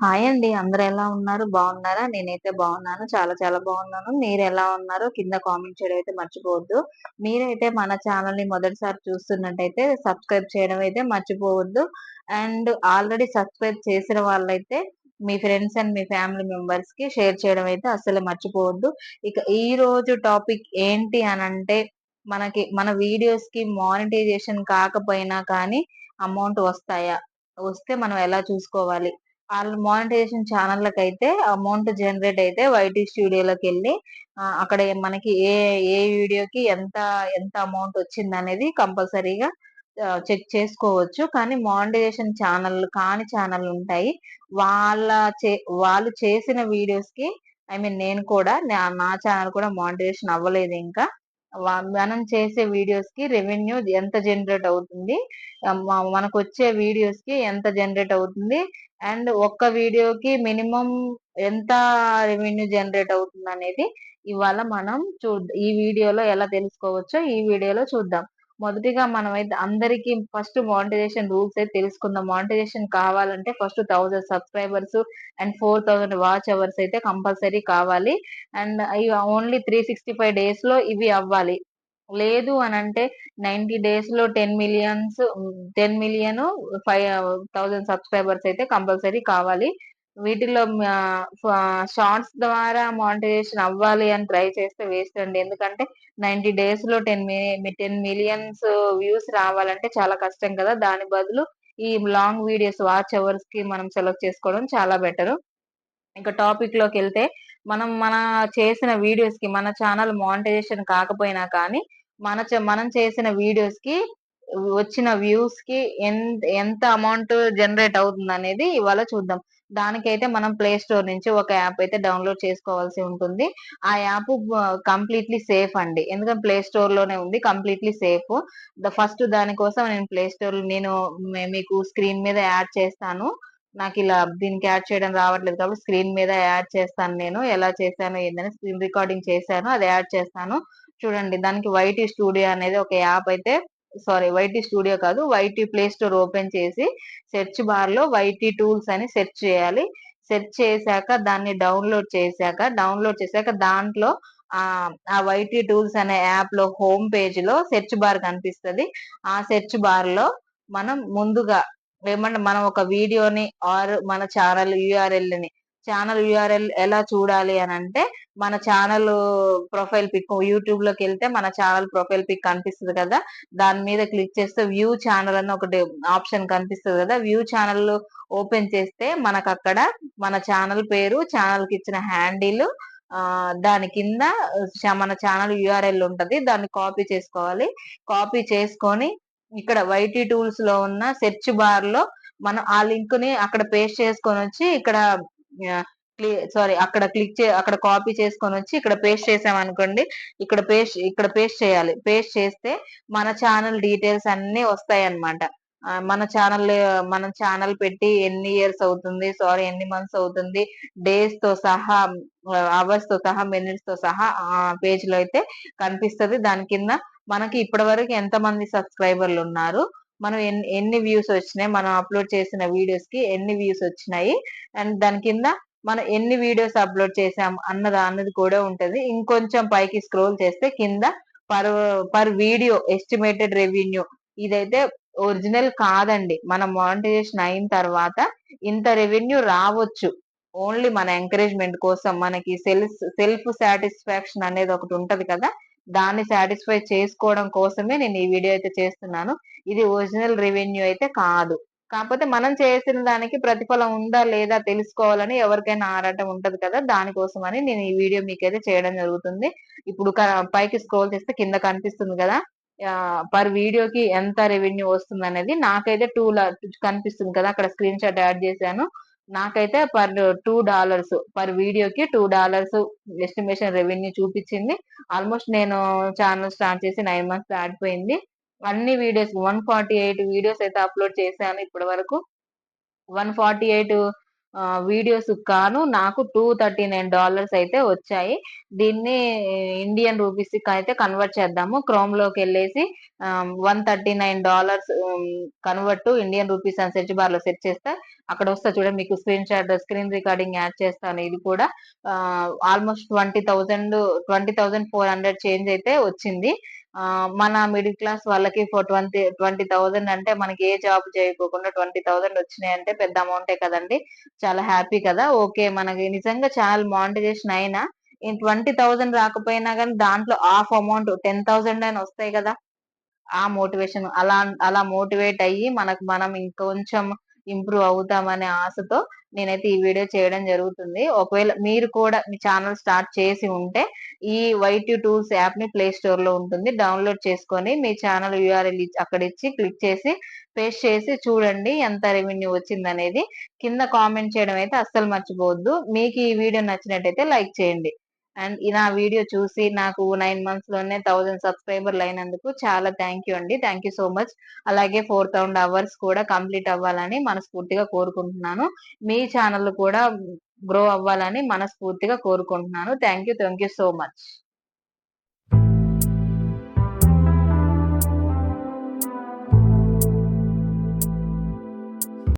Hi అండి. అందరు ఎలా ఉన్నారు? బాగున్నారా? నేనైతే బాగున్నాను. చాలా చాలా బాగున్నాను. మీరు ఎలా ఉన్నారో? కింద కామెంట్ చేయడం అయితే మర్చిపోవద్దు. మీరైతే మన ఛానల్ని మొదటిసారి చూస్తున్నట్టయితే సబ్స్క్రైబ్ చేయడం అయితే మర్చిపోవద్దు. అండ్ ఆల్రెడీ సబ్స్క్రైబ్ చేసిన వాళ్ళైతే మీ ఫ్రెండ్స్ అండ్ మీ ఫ్యామిలీ మెంబర్స్కి షేర్ చేయడం అయితే అసలు మర్చిపోవద్దు. ఇక ఈ రోజు టాపిక్ ఏంటి అని అంటే మనకి మన వీడియోస్కి మానిటైజేషన్ కాకపోయినా కానీ అమౌంట్ వస్తాయా? వస్తే మనం ఎలా చూసుకోవాలి? వాళ్ళ మానిటైజేషన్ ఛానళ్ళకి అయితే అమౌంట్ జనరేట్ అయితే వైటీ స్టూడియోలోకి వెళ్ళి అక్కడ మనకి ఏ ఏ వీడియోకి ఎంత ఎంత అమౌంట్ వచ్చింది అనేది కంపల్సరీగా చెక్ చేసుకోవచ్చు. కానీ మానిటైజేషన్ ఛానల్ కాని ఛానల్ ఉంటాయి. వాళ్ళ చే వాళ్ళు చేసిన వీడియోస్కి ఐ మీన్ నేను కూడా నా ఛానల్ కూడా మానిటైజేషన్ అవ్వలేదు ఇంకా. మనం చేసే వీడియోస్కి రెవెన్యూ ఎంత జనరేట్ అవుతుంది మనకు వచ్చే వీడియోస్కి ఎంత జనరేట్ అవుతుంది అండ్ ఒక్క వీడియోకి మినిమం ఎంత రెవెన్యూ జనరేట్ అవుతుంది అనేది ఇవాళ మనం చూ ఈ వీడియోలో ఎలా తెలుసుకోవచ్చో ఈ వీడియోలో చూద్దాం. మొదటిగా మనం అయితే అందరికీ ఫస్ట్ మానిటైజేషన్ రూల్స్ అయితే తెలుసుకుందాం. మానిటైజేషన్ కావాలంటే first thousand subscribers and four thousand watch hours అయితే కంపల్సరీ కావాలి. And only three sixty five డేస్లో ఇవి అవ్వాలి. లేదు అని అంటే నైన్టీ డేస్లో ten millions ten million five thousand subscribers అయితే కంపల్సరీ కావాలి. వీటిలో షార్ట్స్ ద్వారా మానిటైజేషన్ అవ్వాలి అని ట్రై చేస్తే వేస్ట్ అండి. ఎందుకంటే నైన్టీ డేస్లో టెన్ టెన్ మిలియన్స్ వ్యూస్ రావాలంటే చాలా కష్టం కదా. దాని బదులు ఈ లాంగ్ వీడియోస్ వాచ్ అవర్స్కి మనం సెలెక్ట్ చేసుకోవడం చాలా బెటర్. ఇంకా టాపిక్లోకి వెళ్తే మనం మన చేసిన వీడియోస్కి మన ఛానల్ మానిటైజేషన్ కాకపోయినా కానీ మన మనం చేసిన వీడియోస్కి వచ్చిన వ్యూస్కి ఎంత ఎంత అమౌంట్ జనరేట్ అవుతుంది అనేది ఇవాళ చూద్దాం. దానికైతే మనం ప్లే స్టోర్ నుంచి ఒక యాప్ అయితే డౌన్లోడ్ చేసుకోవాల్సి ఉంటుంది. ఆ యాప్ కంప్లీట్లీ సేఫ్ అండి. ఎందుకంటే ప్లే స్టోర్లోనే ఉంది కంప్లీట్లీ సేఫ్ ద ఫస్ట్ దానికోసం నేను ప్లే స్టోర్ నేను మీకు స్క్రీన్ మీద యాడ్ చేస్తాను. నాకు ఇలా దీనికి యాడ్ చేయడం రావట్లేదు కాబట్టి స్క్రీన్ మీద యాడ్ చేస్తాను నేను. ఎలా చేశాను ఏంటని స్క్రీన్ రికార్డింగ్ చేశాను అది యాడ్ చేస్తాను. చూడండి దానికి వైట్ స్టూడియో అనేది ఒక యాప్ అయితే సారీ వైటీ స్టూడియో కాదు. వైటీ ప్లే స్టోర్ ఓపెన్ చేసి సెర్చ్ బార్లో వైటీ టూల్స్ అని సెర్చ్ చేయాలి. సెర్చ్ చేశాక దాన్ని డౌన్లోడ్ చేశాక డౌన్లోడ్ చేశాక దాంట్లో ఆ వైటీ టూల్స్ అనే యాప్లో హోమ్ పేజ్లో సెర్చ్ బార్ కనిపిస్తుంది. ఆ సెర్చ్ బార్లో మనం ముందుగా ఏమంటే మనం ఒక వీడియోని ఆర్ మన ఛానల్ యూఆర్ఎల్ని ఛానల్ యూఆర్ఎల్ ఎలా చూడాలి అని అంటే మన ఛానల్ ప్రొఫైల్ పిక్ యూట్యూబ్లోకి వెళ్తే మన ఛానల్ ప్రొఫైల్ పిక్ కనిపిస్తుంది కదా దాని మీద క్లిక్ చేస్తే వ్యూ ఛానల్ అని ఒకటి ఆప్షన్ కనిపిస్తుంది కదా వ్యూ ఛానల్ ఓపెన్ చేస్తే మనకు అక్కడ మన ఛానల్ పేరు ఛానల్కి ఇచ్చిన హ్యాండిల్ దాని కింద మన ఛానల్ యూఆర్ఎల్ ఉంటది దాన్ని కాపీ చేసుకోవాలి. కాపీ చేసుకొని ఇక్కడ వైటీ టూల్స్లో ఉన్న సెర్చ్ బార్లో మనం ఆ లింక్ని అక్కడ పేస్ట్ చేసుకొని వచ్చి ఇక్కడ సారీ అక్కడ క్లిక్ చే అక్కడ కాపీ చేసుకొని వచ్చి ఇక్కడ పేస్ట్ చేసామనుకోండి ఇక్కడ పేస్ట్ ఇక్కడ పేస్ట్ చేయాలి. పేస్ట్ చేస్తే మన ఛానల్ డీటెయిల్స్ అన్ని వస్తాయి అన్నమాట మన ఛానల్ మన ఛానల్ పెట్టి ఎన్ని ఇయర్స్ అవుతుంది సారీ ఎన్ని మంత్స్ అవుతుంది డేస్తో సహా అవర్స్తో సహా మినిట్స్తో సహా ఆ పేజ్లో అయితే కనిపిస్తుంది. దాని కింద మనకి ఇప్పటి వరకు ఎంత మంది సబ్స్క్రైబర్లు ఉన్నారు? మనం ఎన్ని ఎన్ని వ్యూస్ వచ్చినాయి మనం అప్లోడ్ చేసిన వీడియోస్కి ఎన్ని వ్యూస్ వచ్చినాయి అండ్ దాని కింద మనం ఎన్ని వీడియోస్ అప్లోడ్ చేసాం అన్నది అన్నది కూడా ఉంటది. ఇంకొంచెం పైకి స్క్రోల్ చేస్తే కింద per per video estimated revenue ఇదైతే ఒరిజినల్ కాదండి. మన మానిటైజేషన్ అయిన తర్వాత ఇంత రెవెన్యూ రావచ్చు. ఓన్లీ మన ఎంకరేజ్మెంట్ కోసం మనకి సెల్ఫ్ సెల్ఫ్ సాటిస్ఫాక్షన్ అనేది ఒకటి ఉంటది కదా. దాన్ని సాటిస్ఫై చేసుకోవడం కోసమే నేను ఈ వీడియో అయితే చేస్తున్నాను. ఇది ఒరిజినల్ రెవెన్యూ అయితే కాదు. కాకపోతే మనం చేసిన దానికి ప్రతిఫలం ఉందా లేదా తెలుసుకోవాలని ఎవరికైనా ఆరాటం ఉంటది కదా దానికోసం అని నేను ఈ వీడియో మీకైతే చేయడం జరుగుతుంది. ఇప్పుడు పైకి స్క్రోల్ చేస్తే కింద కనిపిస్తుంది కదా పర్ వీడియోకి ఎంత రెవెన్యూ వస్తుంది అనేది నాకైతే టూ కనిపిస్తుంది కదా అక్కడ స్క్రీన్ షాట్ యాడ్ చేశాను. నాకైతే పర్ టూ డాలర్స్ పర్ వీడియోకి టూ డాలర్స్ ఎస్టిమేషన్ రెవెన్యూ చూపించింది. ఆల్మోస్ట్ నేను ఛానల్ స్టార్ట్ చేసి నైన్ మంత్స్ దాటిపోయింది అన్ని videos one forty eight videos అయితే అప్లోడ్ చేశాను ఇప్పటి వరకు. వన్ ఫార్టీ ఎయిట్ వీడియోస్ కాను నాకు టూ థర్టీ నైన్ డాలర్స్ అయితే వచ్చాయి. దీన్ని ఇండియన్ రూపీస్ అయితే కన్వర్ట్ చేద్దాము. క్రోమ్లోకి వెళ్ళేసి one thirty nine dollars convert to Indian rupees అని సెర్చ్ బార్లో సెర్చ్ చేస్తే అక్కడ వస్తా చూడండి మీకు screen shot screen recording add చేస్తాను ఇది కూడా almost twenty thousand twenty thousand four hundred change అయితే వచ్చింది. మన మిడిల్ క్లాస్ వాళ్ళకి ఫోర్ ట్వంటీ ట్వంటీ థౌజండ్ అంటే మనకి ఏ జాబ్ చేయకోకుండా ట్వంటీ థౌసండ్ వచ్చినాయి అంటే పెద్ద అమౌంటే కదండి. చాలా హ్యాపీ కదా. ఓకే మనకి నిజంగా ఛానల్ మానిటైజేషన్ అయినా ట్వంటీ థౌసండ్ రాకపోయినా కానీ దాంట్లో హాఫ్ అమౌంట్ టెన్ థౌసండ్ అని వస్తాయి కదా. ఆ మోటివేషన్ అలా అలా మోటివేట్ అయ్యి మనకు మనం ఇంకొంచెం ఇంప్రూవ్ అవుతామనే ఆశతో నేనైతే ఈ వీడియో చేయడం జరుగుతుంది. ఒకవేళ మీరు కూడా మీ ఛానల్ స్టార్ట్ చేసి ఉంటే ఈ వైట్ టూల్స్ యాప్ని ప్లే స్టోర్లో ఉంటుంది. డౌన్లోడ్ చేసుకొని మీ ఛానల్ యూఆర్ఎల్ అక్కడ ఇచ్చి క్లిక్ చేసి పేస్ట్ చేసి చూడండి ఎంత రెవెన్యూ వచ్చింది అనేది కింద కామెంట్ చేయడం అయితే అస్సలు మర్చిపోవద్దు. మీకు ఈ వీడియో నచ్చినట్టయితే లైక్ చేయండి. అండ్ నా వీడియో చూసి నాకు నైన్ మంత్స్లోనే థౌజండ్ సబ్స్క్రైబర్లు అయినందుకు చాలా థ్యాంక్ యూ అండి. Thank you so much. అలాగే ఫోర్ థౌసండ్ అవర్స్ కూడా కంప్లీట్ అవ్వాలని మనస్ఫూర్తిగా కోరుకుంటున్నాను. మీ ఛానల్ కూడా గ్రో అవ్వాలని మనస్ఫూర్తిగా కోరుకుంటున్నాను. Thank you. Thank you so much.